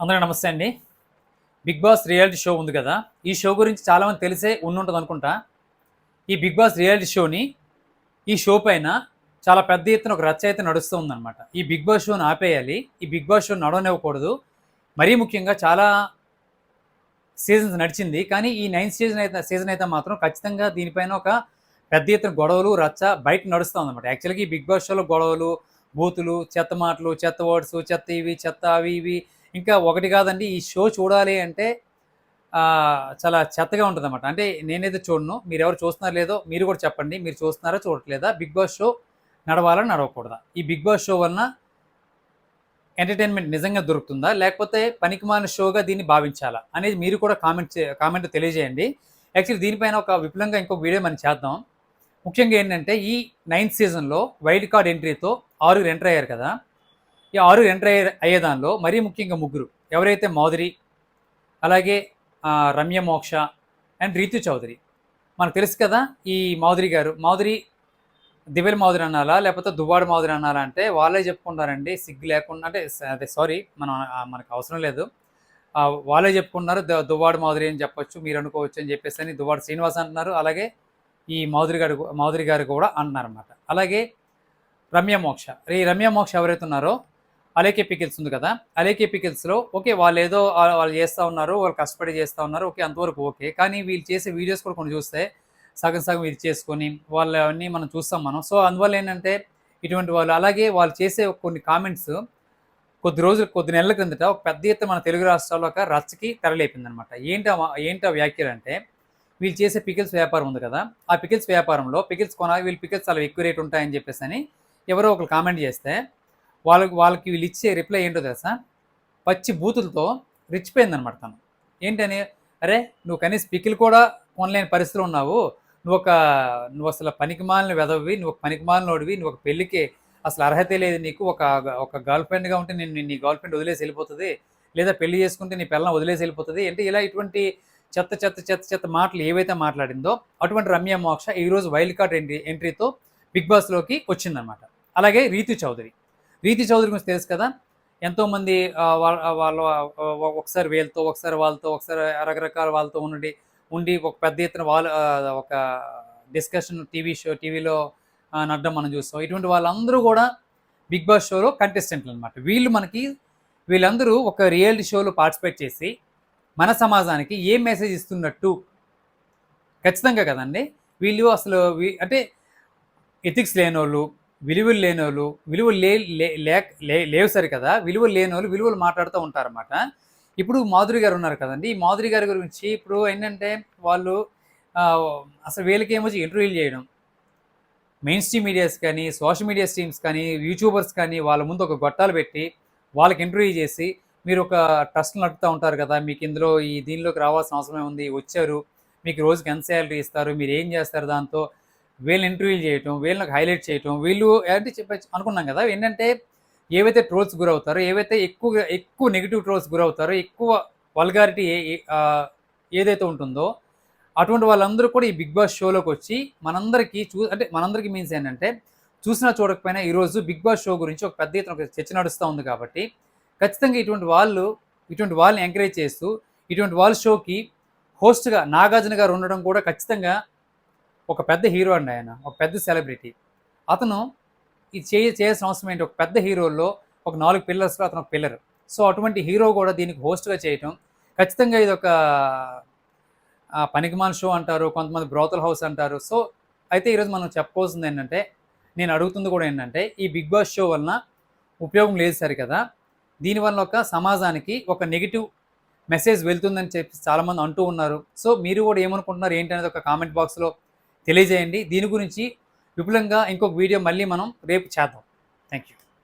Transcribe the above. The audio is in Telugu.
అందరూ నమస్తే అండి. బిగ్ బాస్ రియాలిటీ షో ఉంది కదా. ఈ షో గురించి చాలామంది తెలిసే ఉండుంటుంది అనుకుంటా. ఈ బిగ్ బాస్ రియాలిటీ షోని ఈ షో పైన చాలా పెద్ద ఎత్తున ఒక రచ్చ అయితే నడుస్తూ ఉందన్నమాట. ఈ బిగ్ బాస్ షోని ఆపేయాలి. ఈ బిగ్ బాస్ షో నడవనివ్వకూడదు. మరీ ముఖ్యంగా చాలా సీజన్స్ నడిచింది. కానీ ఈ నైన్త్ సీజన్ అయితే సీజన్ అయితే మాత్రం ఖచ్చితంగా దీనిపైన ఒక పెద్ద ఎత్తున గొడవలు రచ్చ బయట నడుస్తూ ఉందన్నమాట. యాక్చువల్గా ఈ బిగ్ బాస్ షోలో గొడవలు బూతులు చెత్త మాటలు చెత్త వర్డ్స్ చెత్త ఇవి చెత్త అవి ఇవి ఇంకా ఒకటి కాదండి ఈ షో చూడాలి అంటే చాలా చెత్తగా ఉంటుంది అనమాట అంటే నేనైతే చూడను మీరు ఎవరు చూస్తున్నారో లేదో మీరు కూడా చెప్పండి మీరు చూస్తున్నారా చూడట్లేదా? బిగ్ బాస్ షో నడవాలా నడవకూడదా? ఈ బిగ్ బాస్ షో వలన ఎంటర్టైన్మెంట్ నిజంగా దొరుకుతుందా? లేకపోతే పనికిమాలిన షోగా దీన్ని భావించాలా? అనేది మీరు కూడా కామెంట్ కామెంట్ తెలియజేయండి. యాక్చువల్లీ దీనిపైన ఒక విపులంగా ఇంకొక వీడియో మనం చేద్దాం. ముఖ్యంగా ఏంటంటే ఈ నైన్త్ సీజన్లో వైల్డ్ కార్డ్ ఎంట్రీతో ఆరుగురు ఎంటర్ అయ్యారు కదా. ఈ ఆరు ఎంటర్ అయ్యే అయ్యేదానిలో మరీ ముఖ్యంగా ముగ్గురు. ఎవరైతే మాధురి అలాగే రమ్య మోక్ష అండ్ రీతు చౌదరి. మనకు తెలుసు కదా ఈ మాధురి గారు. మాధురి దివెల మాధురి అనాలా లేకపోతే దువ్వాడ మాధురి అనాలా అంటే వాళ్ళే చెప్పుకుంటారండి. సిగ్గు లేకుండా అంటే అదే సారీ మనం మనకు అవసరం లేదు. వాళ్ళే చెప్పుకున్నారు ద- దువ్వాడ మాధురి అని చెప్పొచ్చు మీరు అనుకోవచ్చు అని చెప్పేసి అని దువ్వాడ శ్రీనివాస్ అంటున్నారు. అలాగే ఈ మాధురి గారు మాధురి గారు కూడా అంటున్నారు అనమాట అలాగే రమ్య మోక్ష. ఈ రమ్య మోక్ష ఎవరైతే ఉన్నారో అలేకే పికిల్స్ ఉంది కదా? అలేకే పికిల్స్లో ఓకే వాళ్ళు ఏదో వాళ్ళు చేస్తూ ఉన్నారు వాళ్ళు కష్టపడి చేస్తూ ఉన్నారు ఓకే అంతవరకు ఓకే కానీ వీళ్ళు చేసే వీడియోస్ కూడా కొన్ని చూస్తే సగం సగం ఇది చేసుకొని వాళ్ళు అవన్నీ మనం చూస్తాం మనం. సో అందువల్ల ఏంటంటే ఇటువంటి వాళ్ళు అలాగే వాళ్ళు చేసే కొన్ని కామెంట్స్ కొద్ది రోజులు కొద్ది నెలల క్రిందట ఒక పెద్ద ఎత్తున మన తెలుగు రాష్ట్రాల్లో ఒక రచ్చకి తెరలేపింది అనమాట ఏంటి ఏంటి వ్యాఖ్యలు అంటే వీళ్ళు చేసే పికిల్స్ వ్యాపారం ఉంది కదా? ఆ పికిల్స్ వ్యాపారంలో పికిల్స్ కొనాలి వీళ్ళు పికిల్స్ చాలా ఎక్కువ రేట్ ఉంటాయని చెప్పేసి అని ఎవరో ఒకరు కామెంట్ చేస్తే వాళ్ళకి వాళ్ళకి వీళ్ళు ఇచ్చే రిప్లై ఏంటో తెలుసా? పచ్చి బూతులతో రిచ్చిపోయిందనమాట తను. ఏంటని? అరే నువ్వు కనీసం పికిల్ కూడా కొనలేని పరిస్థితిలో ఉన్నావు. నువ్వు ఒక నువ్వు అసలు పనికిమాలిన వెదవి నువ్వు ఒక పనికిమాలినోడివి నువ్వు ఒక పెళ్ళికి అసలు అర్హత లేదు నీకు. ఒక ఒక గర్ల్ ఫ్రెండ్గా ఉంటే నేను నీ గర్ల్ ఫ్రెండ్ వదిలేసి వెళ్ళిపోతుంది. లేదా పెళ్ళి చేసుకుంటే నీ పిల్లని వదిలేసి వెళ్ళిపోతుంది. అంటే ఇలా ఇటువంటి చెత్త చెత్త చెత్త చెత్త మాటలు ఏవైతే మాట్లాడిందో అటువంటి రమ్య మోక్ష ఈరోజు వైల్డ్ కార్డ్ ఎంట్రీ ఎంట్రీతో బిగ్ బాస్లోకి వచ్చిందనమాట అలాగే రీతు చౌదరి. రీతి చౌదరి గురించి తెలుసు కదా? ఎంతోమంది వాళ్ళ వాళ్ళ ఒకసారి వీళ్ళతో ఒకసారి వాళ్ళతో ఒకసారి రకరకాల వాళ్ళతో ఉండి ఉండి ఒక పెద్ద ఎత్తున వాళ్ళ ఒక డిస్కషన్ టీవీ షో టీవీలో నడ్డం మనం చూస్తాం. ఇటువంటి వాళ్ళందరూ కూడా బిగ్ బాస్ షోలో కంటెస్టెంట్లు అనమాట వీళ్ళు మనకి వీళ్ళందరూ ఒక రియాలిటీ షోలో పార్టిసిపేట్ చేసి మన సమాజానికి ఏ మెసేజ్ ఇస్తున్నట్టు ఖచ్చితంగా కదండి? వీళ్ళు అసలు అంటే ఎథిక్స్ లేని వాళ్ళు లేనోళ్ళు విలువలు లే లే- లేక- లే- లేవు సరి కదా. విలువలు లేనోళ్ళు విలువలు మాట్లాడుతూ ఉంటారన్నమాట. ఇప్పుడు మాధురి గారు ఉన్నారు కదండి. ఈ మాధురి గారి గురించి ఇప్పుడు ఏంటంటే వాళ్ళు అసలు వీళ్ళకి ఏమొచ్చి ఇంటర్వ్యూలు చేయడం. మెయిన్ స్ట్రీమ్ మీడియాస్ కానీ సోషల్ మీడియా స్ట్రీమ్స్ కానీ యూట్యూబర్స్ కానీ వాళ్ళ ముందు ఒక గొట్టాలు పెట్టి వాళ్ళకి ఇంటర్వ్యూ చేసి మీరు ఒక ట్రస్ట్ నడుపుతూ ఉంటారు కదా. మీకు ఇందులో ఈ దీనిలోకి రావాల్సిన అవసరమే ఉంది వచ్చారు. మీకు రోజుకి ఎంత శాలరీ ఇస్తారు? మీరు ఏం చేస్తారు దాంతో? వీళ్ళని ఇంటర్వ్యూ చేయటం వీళ్ళకి హైలైట్ చేయటం వీళ్ళు అంటే చెప్పచ్చు అనుకున్నాం కదా ఏంటంటే ఏవైతే ట్రోల్స్ గురవుతారో ఏవైతే ఎక్కువ ఎక్కువ నెగిటివ్ ట్రోల్స్ గురవుతారో ఎక్కువ వల్గారిటీ ఏదైతే ఉంటుందో అటువంటి వాళ్ళందరూ కూడా ఈ బిగ్ బాస్ షోలోకి వచ్చి మనందరికీ చూ అంటే మనందరికీ మీన్స్ ఏంటంటే చూసినా చూడకపోయినా ఈరోజు బిగ్ బాస్ షో గురించి ఒక పెద్ద ఎత్తున ఒక చర్చ నడుస్తూ ఉంది కాబట్టి ఖచ్చితంగా ఇటువంటి వాళ్ళు ఇటువంటి వాళ్ళని ఎంకరేజ్ చేస్తూ ఇటువంటి వాళ్ళ షోకి హోస్ట్గా నాగార్జున గారు ఉండడం కూడా ఖచ్చితంగా ఒక పెద్ద హీరో అండి ఆయన ఒక పెద్ద సెలబ్రిటీ. అతను ఇది చేయ చేయాల్సిన అవసరం ఏంటి? ఒక పెద్ద హీరోల్లో ఒక నాలుగు పిల్లర్స్లో అతను ఒక పిల్లర్. సో అటువంటి హీరో కూడా దీనికి హోస్ట్గా చేయటం ఖచ్చితంగా ఇది ఒక పనికిమాన్ షో అంటారు కొంతమంది బ్రోతల్ హౌస్ అంటారు. సో అయితే ఈరోజు మనం చెప్పుకోవాల్సింది ఏంటంటే నేను అడుగుతుంది కూడా ఏంటంటే ఈ బిగ్ బాస్ షో వలన ఉపయోగం లేదు సరి కదా. దీనివల్ల ఒక సమాజానికి ఒక నెగిటివ్ మెసేజ్ వెళ్తుందని చెప్పి చాలామంది అంటూ ఉన్నారు. సో మీరు కూడా ఏమనుకుంటున్నారు? ఏంటనేది ఒక కామెంట్ బాక్స్లో తెలియజేయండి. దీని గురించి విపులంగా ఇంకొక వీడియో మళ్ళీ మనం రేపు చేద్దాం. Thank you